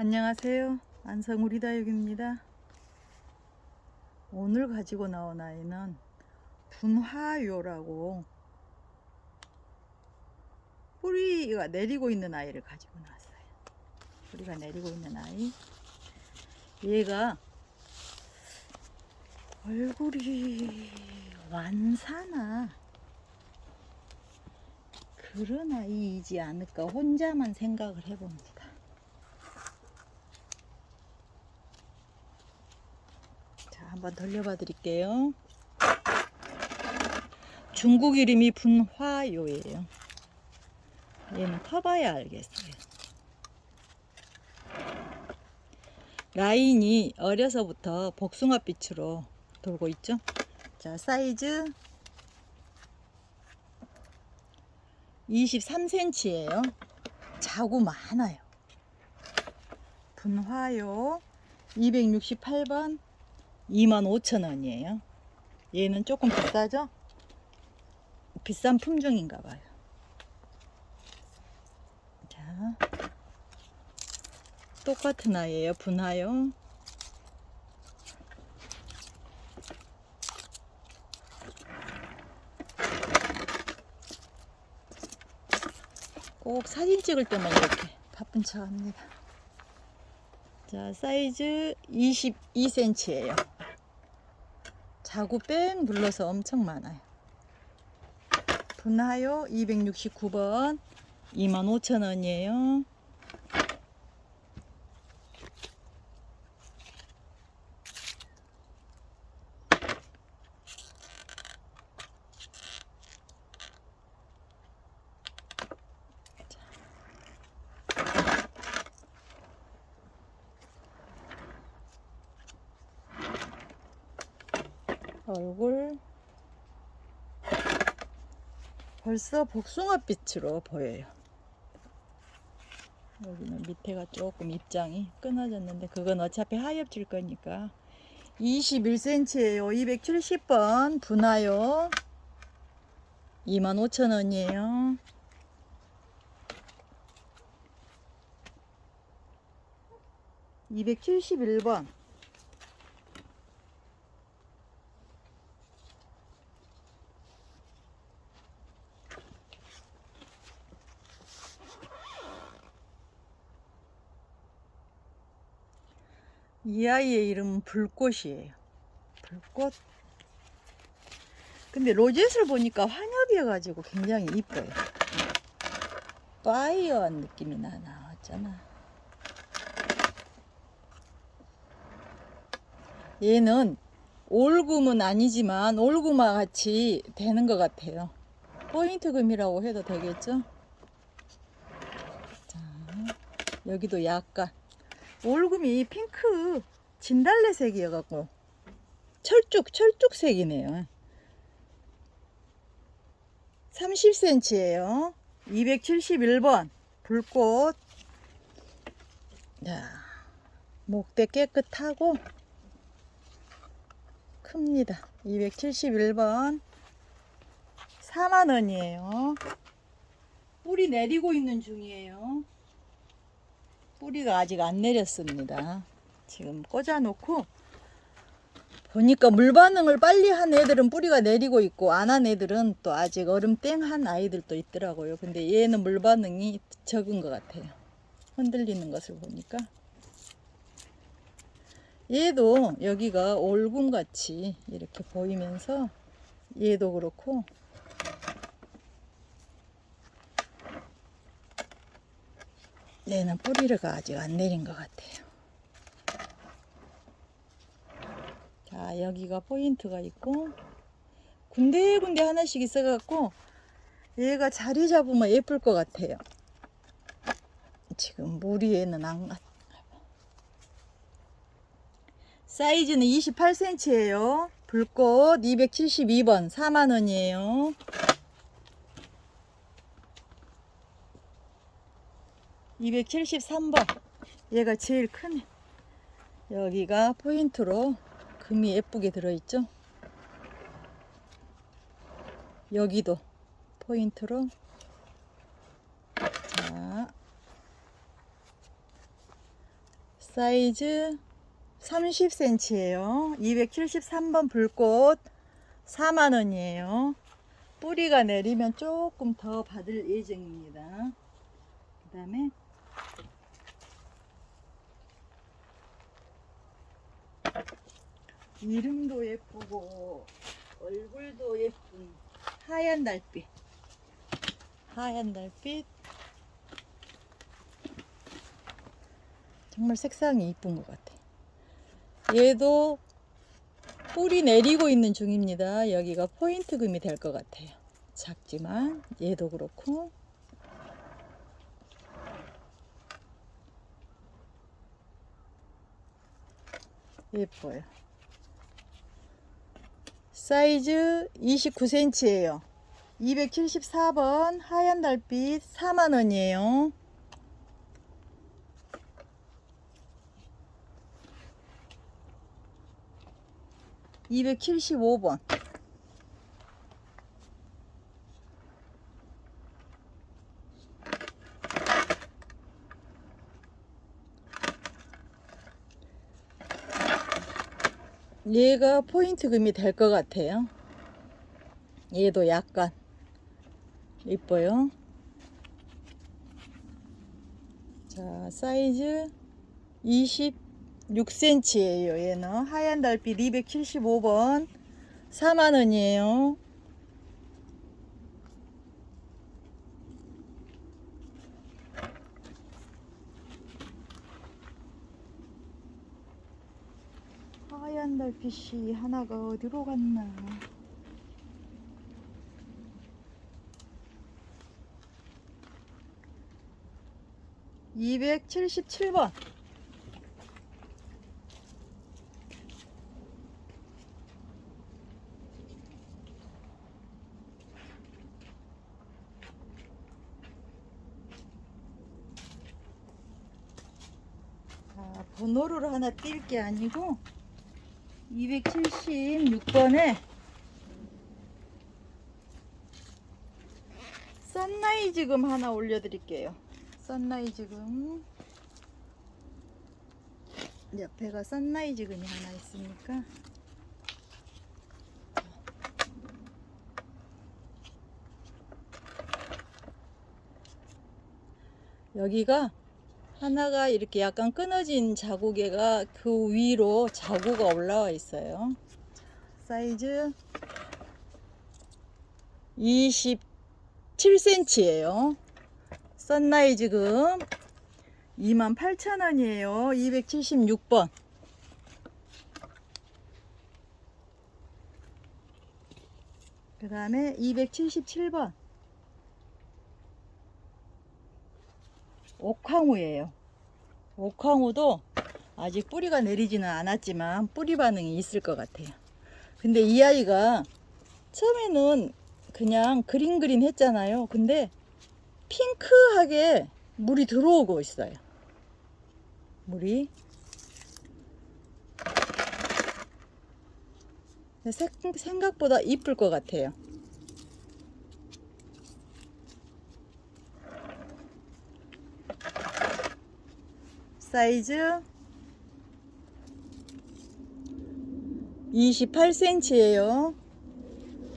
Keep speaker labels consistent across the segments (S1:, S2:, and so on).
S1: 안녕하세요. 안성 우리다육입니다. 오늘 가지고 나온 아이는 분화요라고 뿌리가 내리고 있는 아이를 가지고 나왔어요. 뿌리가 내리고 있는 아이. 얘가 얼굴이 완사나 그런 아이이지 않을까 혼자만 생각을 해봅니다. 자, 한번 돌려봐 드릴게요. 중국 이름이 분화요예요. 얘는 커봐야 알겠어요. 라인이 어려서부터 복숭아빛으로 돌고 있죠. 자, 사이즈 23cm예요. 자구 많아요. 분화요 268번 25,000원이에요. 얘는 조금 비싸죠? 비싼 품종인가 봐요. 자, 똑같은 아이예요. 분화요. 꼭 사진 찍을 때만 이렇게 바쁜 척 합니다. 자, 사이즈 22cm예요. 자구 뺑 눌러서 엄청 많아요. 분하요 269번 25,000원이에요. 얼굴 벌써 복숭아빛으로 보여요. 여기는 밑에가 조금 입장이 끊어졌는데 그건 어차피 하엽질 거니까 21cm예요. 270번 분화요. 25,000원이에요. (271번) 이 아이의 이름은 불꽃이에요. 불꽃. 근데 로젯을 보니까 환엽이어가지고 굉장히 이뻐요. 파이어한 느낌이 나 나왔잖아. 얘는 올금은 아니지만 올구마 같이 되는 것 같아요. 포인트 금이라고 해도 되겠죠? 자, 여기도 약간 올금이 핑크 진달래색이어갖고 철쭉 철쭉색이네요. 30cm예요. 271번 불꽃. 자, 목대 깨끗하고 큽니다. 271번 4만원이에요. 뿌리 내리고 있는 중이에요. 뿌리가 아직 안 내렸습니다. 지금 꽂아놓고 보니까 물 반응을 빨리 한 애들은 뿌리가 내리고 있고 안 한 애들은 또 아직 얼음 땡 한 아이들도 있더라고요. 근데 얘는 물 반응이 적은 것 같아요. 흔들리는 것을 보니까 얘도 여기가 올금 같이 이렇게 보이면서 얘도 그렇고 얘는 뿌리가 아직 안 내린 것 같아요. 자, 여기가 포인트가 있고, 군데군데 하나씩 있어갖고, 얘가 자리 잡으면 예쁠 것 같아요. 지금 물 위에는 안 갔. 사이즈는 28cm예요. 불꽃 272번 4만원이에요. (273번) 얘가 제일 크네 여기가 포인트로 금이 예쁘게 들어있죠 여기도 포인트로 자 사이즈 30cm예요. 273번 불꽃 4만원이에요. 뿌리가 내리면 조금 더 받을 예정입니다. 그 다음에 이름도 예쁘고 얼굴도 예쁜 하얀 달빛. 하얀 달빛. 정말 색상이 이쁜 것 같아. 얘도 뿌리 내리고 있는 중입니다. 여기가 포인트금이 될 것 같아요. 작지만 얘도 그렇고 예뻐요 사이즈 29cm예요. 274번 하얀 달빛 4만원이에요. (275번) 얘가 포인트금이 될 것 같아요. 얘도 약간 이뻐요. 자, 사이즈 26cm예요. 얘는 하얀 달빛 275번 4만원이에요. 달빛이 하나가 어디로 갔나? (277번) 자, 번호를 하나 띌 게 아니고 276번에 썬라이즈금 하나 올려드릴게요. 썬라이즈금 옆에가 썬라이즈금이 하나 있으니까 여기가 하나가 이렇게 약간 끊어진 자국에가 그 위로 자구가 올라와 있어요. 사이즈 27cm예요. 썬라이즈금 28,000원이에요. 276번. 그 다음에 277번. 옥황우예요. 옥황우도 아직 뿌리가 내리지는 않았지만 뿌리 반응이 있을 것 같아요. 근데 이 아이가 처음에는 그냥 그린 그린 했잖아요. 근데 핑크하게 물이 들어오고 있어요. 물이. 색- 생각보다 이쁠 것 같아요. 사이즈 28cm예요.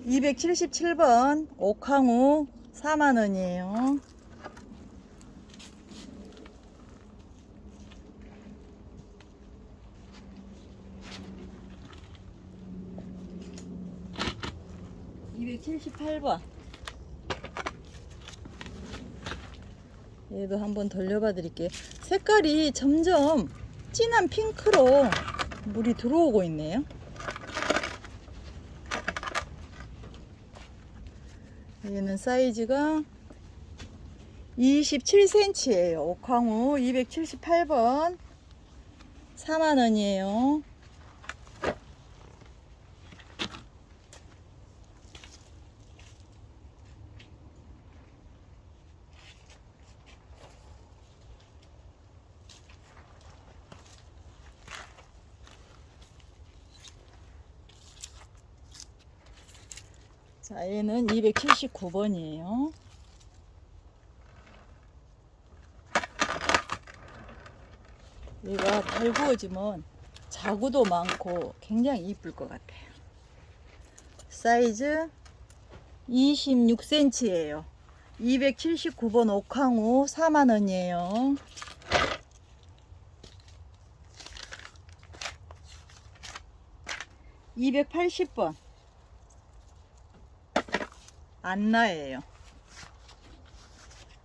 S1: 277번 옥황우 4만원이에요. (278번) 얘도 한번 돌려봐 드릴게요. 색깔이 점점 진한 핑크로 물이 들어오고 있네요. 얘는 사이즈가 27cm예요. 옥황우 278번 4만원이에요. 자, 얘는 279번이에요. 얘가 달구어지면 자구도 많고 굉장히 이쁠 것 같아요. 사이즈 26cm예요. 279번 옥황우 4만원이에요. (280번) 안나예요.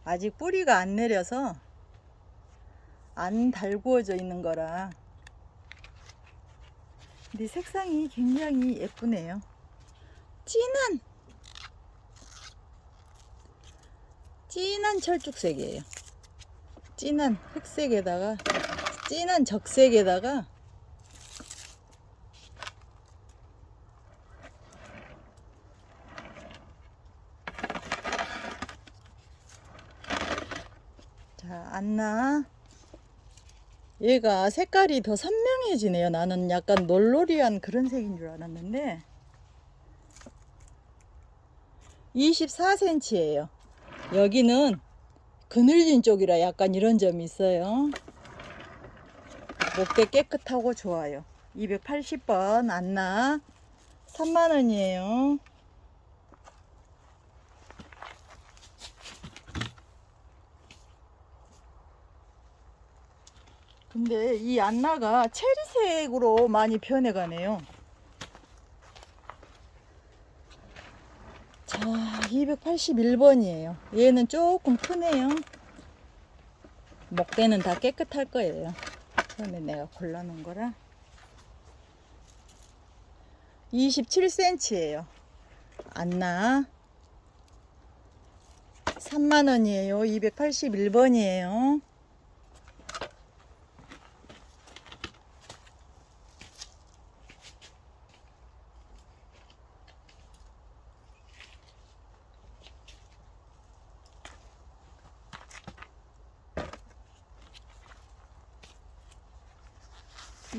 S1: 아직 뿌리가 안 내려서 안 달구어져 있는 거라. 근데 색상이 굉장히 예쁘네요. 진한! 진한 철쭉색이에요. 진한 흑색에다가 진한 적색에다가 자 안나 얘가 색깔이 더 선명해지네요. 나는 약간 놀로리한 그런 색인 줄 알았는데 24cm예요. 여기는 그늘진 쪽이라 약간 이런 점이 있어요. 목대 깨끗하고 좋아요. 280번 안나 3만원이에요. 근데 이 안나가 체리색으로 많이 변해가네요. 자, 281번이에요. 얘는 조금 크네요. 목대는 다 깨끗할 거예요. 처음에 내가 골라놓은 거라. 27cm예요. 안나. 3만원이에요. 281번이에요.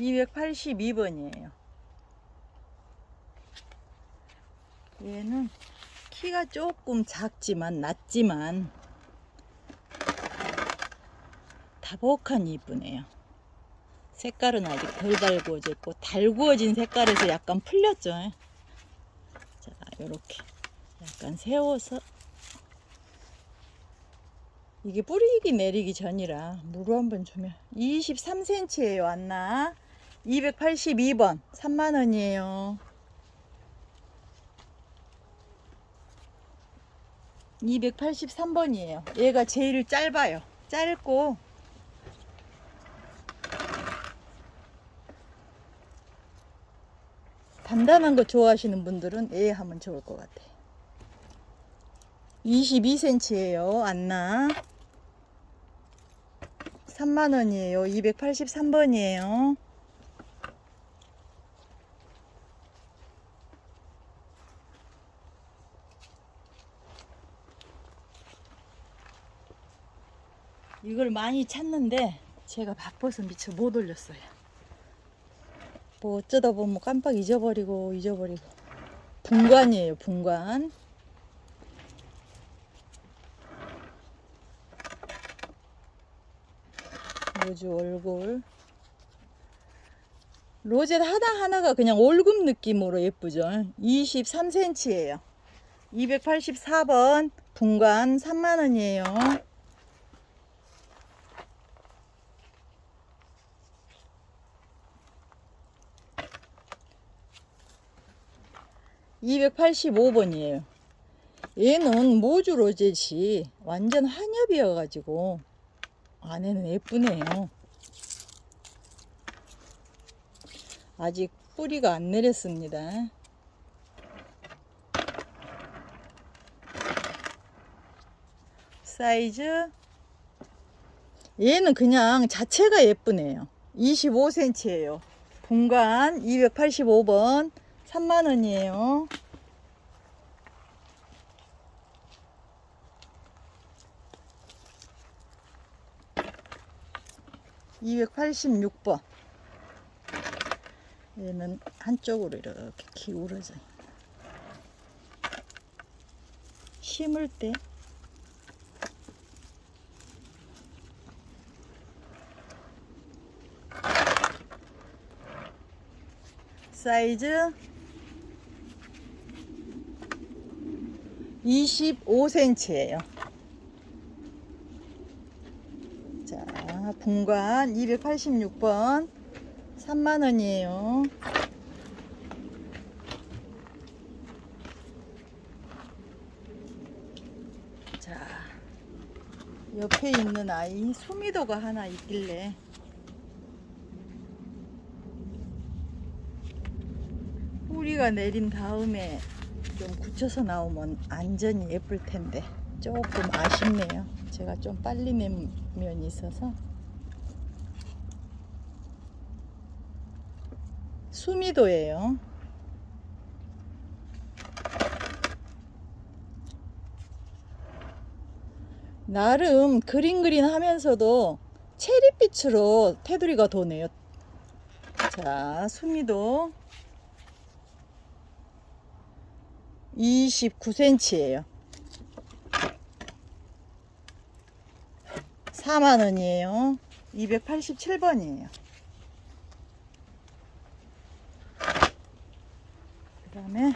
S1: 이백팔십이 번이에요 얘는 키가 조금 작지만 낮지만 다복하니 이쁘네요. 색깔은 아직 덜 달구어져 있고 달구어진 색깔에서 약간 풀렸죠. 자, 요렇게 약간 세워서 이게 뿌리기 내리기 전이라 물을 한번 주면 23cm예요 안나 282번. 3만원이에요. 283번이에요. 얘가 제일 짧아요. 짧고. 단단한 거 좋아하시는 분들은 얘 하면 좋을 것 같아요 22cm예요 안나. 3만원이에요. 283번이에요 이걸 많이 찾는데 제가 바빠서 미처 못 올렸어요. 뭐 어쩌다 보면 깜빡 잊어버리고 잊어버리고. 분관이에요 분관. 로즈 얼굴. 로제 하나하나가 그냥 올금 느낌으로 예쁘죠. 23cm예요. 284번 분관 3만원이에요 (285번이에요) 얘는 모주 로젯이 완전 한엽이어 가지고 안에는 예쁘네요. 아직 뿌리가 안 내렸습니다. 사이즈 얘는 그냥 자체가 예쁘네요. 25cm예요. 공간 285번 3만원이에요. 286번 얘는 한쪽으로 이렇게 기울어져 심을 때 사이즈 25cm예요. 자, 분관 286번 3만 원이에요. 자, 옆에 있는 아이 수미도가 하나 있길래 뿌리가 내린 다음에 좀 굳혀서 나오면 안전히 예쁠 텐데 조금 아쉽네요. 제가 좀 빨리 낸 면이 있어서 수미도예요. 나름 그린 그린 하면서도 체리빛으로 테두리가 도네요. 자, 수미도 29cm예요. 4만 원이에요. 287번이에요. 다음에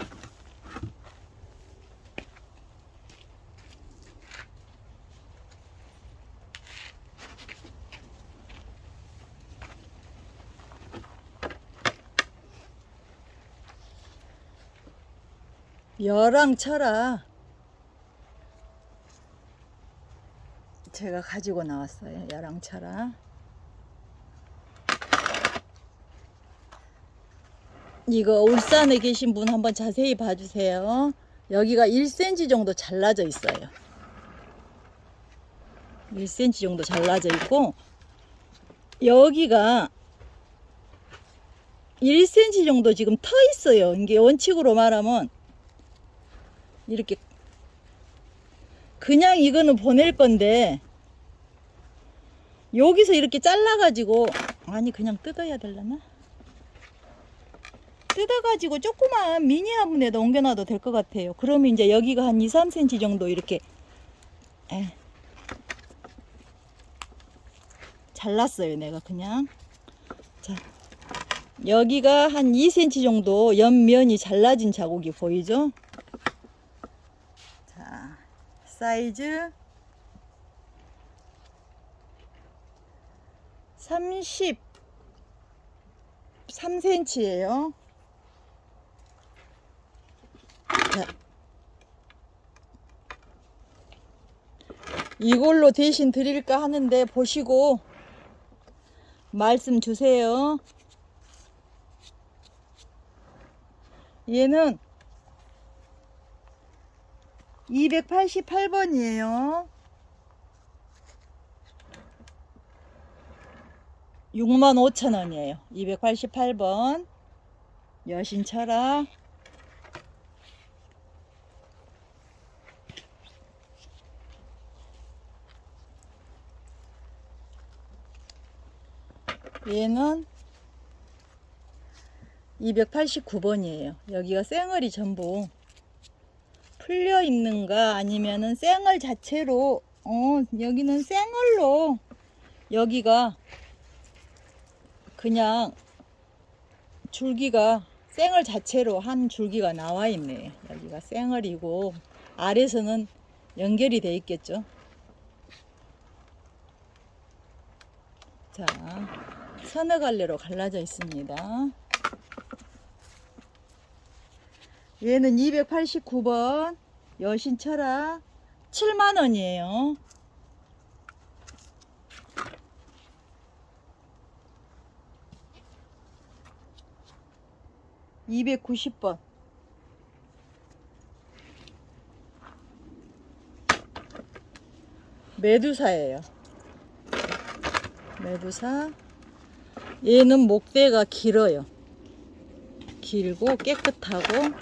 S1: 여랑 철아 제가 가지고 나왔어요 여랑 철아 이거 울산에 계신 분 한번 자세히 봐주세요. 여기가 1cm 정도 잘라져 있어요. 1cm 정도 잘라져 있고 여기가 1cm 정도 지금 터 있어요. 이게 원칙으로 말하면 이렇게 그냥 이거는 보낼 건데 여기서 이렇게 잘라가지고 아니 그냥 뜯어야 될라나? 뜯어가지고 조그만 미니 화분에다 옮겨놔도 될 것 같아요. 그러면 이제 여기가 한 2, 3cm 정도 이렇게 에. 잘랐어요 내가 그냥 자 여기가 한 2cm 정도 옆면이 잘라진 자국이 보이죠? 자, 사이즈 33cm예요. 자, 이걸로 대신 드릴까 하는데 보시고 말씀 주세요. 얘는 288번이에요. 6만 5천 원이에요. 288번. 여신철학. 얘는 289번이에요. 여기가 쌩얼이 전부 풀려 있는가 아니면은 쌩얼 자체로 어 여기는 쌩얼로 여기가 그냥 줄기가 쌩얼 자체로 한 줄기가 나와 있네요. 여기가 쌩얼이고 아래서는 연결이 돼 있겠죠. 자, 서너 갈래로 갈라져 있습니다. 얘는 289번 여신철학 7만 원이에요. (290번) 메두사예요. 메두사. 얘는 목대가 길어요. 길고 깨끗하고.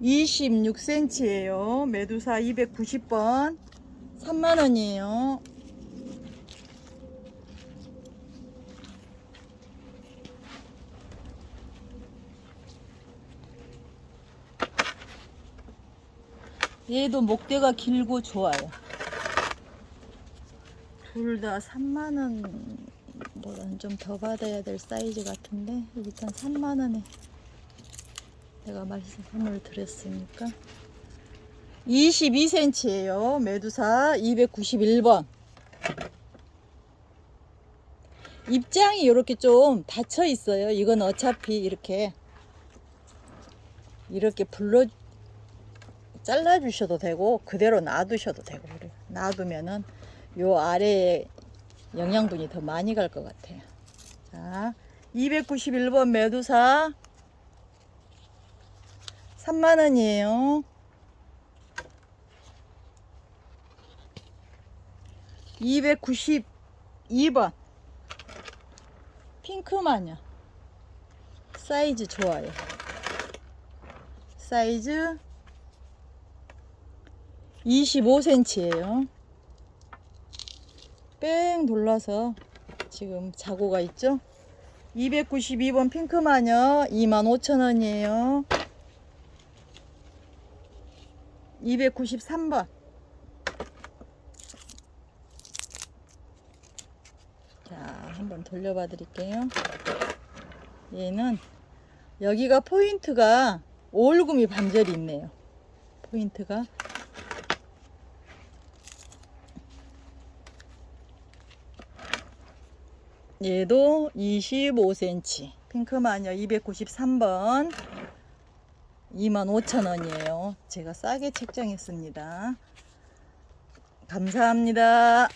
S1: (26cm예요) 메두사 (290번) (3만 원이에요) 얘도 목대가 길고 좋아요. 둘 다 3만원 보다는 좀 더 받아야 될 사이즈 같은데 일단 3만원에 내가 말씀을 드렸으니까 22cm예요. 메두사 291번. 입장이 이렇게 좀 닫혀 있어요. 이건 어차피 이렇게 이렇게 불러 잘라 주셔도 되고 그대로 놔두셔도 되고. 놔두면은 요 아래에 영양분이 더 많이 갈 것 같아요. 자, 291번 메두사 3만 원이에요. 292번 핑크 마녀 사이즈 좋아요. 사이즈 25cm예요. 뺑 돌라서 지금 자고가 있죠? 292번 핑크마녀 25,000원이에요. 293번 자, 한번 돌려봐 드릴게요. 얘는 여기가 포인트가 올금이 반절이 있네요. 포인트가 얘도 25cm 핑크마녀 293번 25,000원이에요. 제가 싸게 책정했습니다. 감사합니다.